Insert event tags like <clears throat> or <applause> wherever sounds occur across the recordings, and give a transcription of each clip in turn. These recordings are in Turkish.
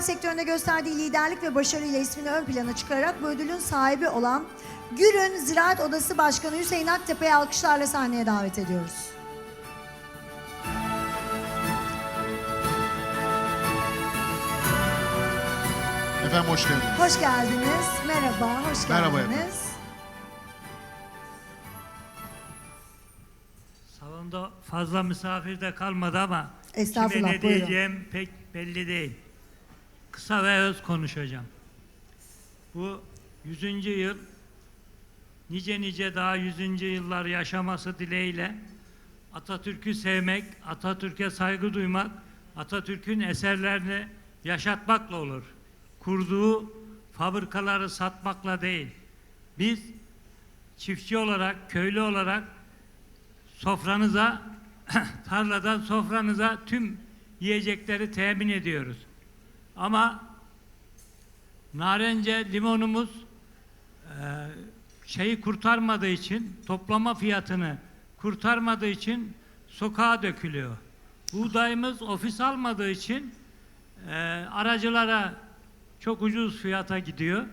sektöründe gösterdiği liderlik ve başarıyla ismini ön plana çıkararak bu ödülün sahibi olan Gürün Ziraat Odası Başkanı Hüseyin Aktepe'yi alkışlarla sahneye davet ediyoruz. Efendim hoş geldiniz. Hoş geldiniz. Merhaba, hoş Merhaba geldiniz. Salonda fazla misafir de kalmadı ama Estağfurullah, kime ne buyurun. diyeceğim pek belli değil. Kısa ve öz konuşacağım. Bu 100. yıl nice nice daha 100. yıllar yaşaması dileğiyle Atatürk'ü sevmek, Atatürk'e saygı duymak, Atatürk'ün eserlerini yaşatmakla olur. Kurduğu fabrikaları satmakla değil. Biz çiftçi olarak, köylü olarak sofranıza, <clears throat> tarladan sofranıza tüm yiyecekleri temin ediyoruz. Ama narence limonumuz eee, şeyi kurtarmadığı için, toplama fiyatını kurtarmadığı için sokağa dökülüyor. Buğdayımız ofis almadığı için eee, aracılara çok ucuz fiyata gidiyor.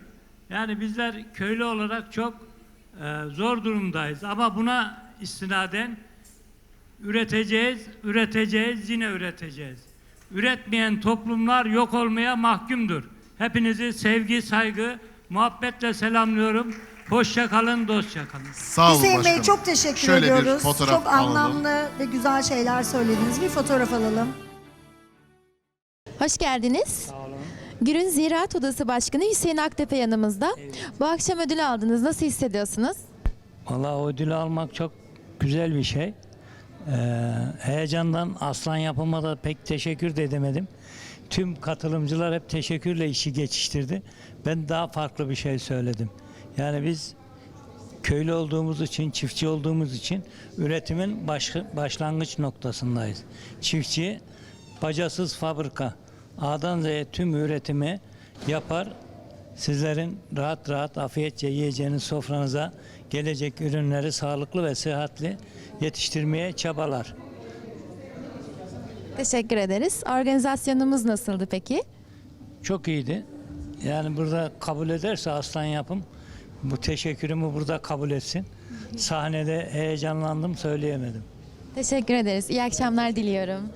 Yani bizler köylü olarak çok eee, zor durumdayız. Ama buna istinaden üreteceğiz, üreteceğiz, yine üreteceğiz. Üretmeyen toplumlar yok olmaya mahkumdur. Hepinizi sevgi, saygı, muhabbetle selamlıyorum. Hoşça kalın, dostça kalın. Sağ olun Hüseyin Bey başkanım. çok teşekkür Şöyle bir ediyoruz. fotoğraf çok alalım. anlamlı ve güzel şeyler söylediniz. Bir fotoğraf alalım. Hoş geldiniz. Gürün Ziraat Odası Başkanı Hüseyin Aktepe yanımızda. Bu akşam ödül aldınız. Nasıl hissediyorsunuz? Vallahi ödülü almak çok güzel bir şey. Ee, heyecandan aslan yapıma da pek teşekkür de edemedim. Tüm katılımcılar hep teşekkürle işi geçiştirdi. Ben daha farklı bir şey söyledim. Yani biz köylü olduğumuz için, çiftçi olduğumuz için üretimin baş, başlangıç noktasındayız. Çiftçi bacasız fabrika. A'dan Z'ye tüm üretimi yapar. Sizlerin rahat rahat afiyetçe yiyeceğiniz sofranıza gelecek ürünleri sağlıklı ve sıhhatli yetiştirmeye çabalar. Teşekkür ederiz. Organizasyonumuz nasıldı peki? Çok iyiydi. Yani burada kabul ederse aslan yapım bu teşekkürümü burada kabul etsin. Sahnede heyecanlandım söyleyemedim. Teşekkür ederiz. İyi akşamlar diliyorum.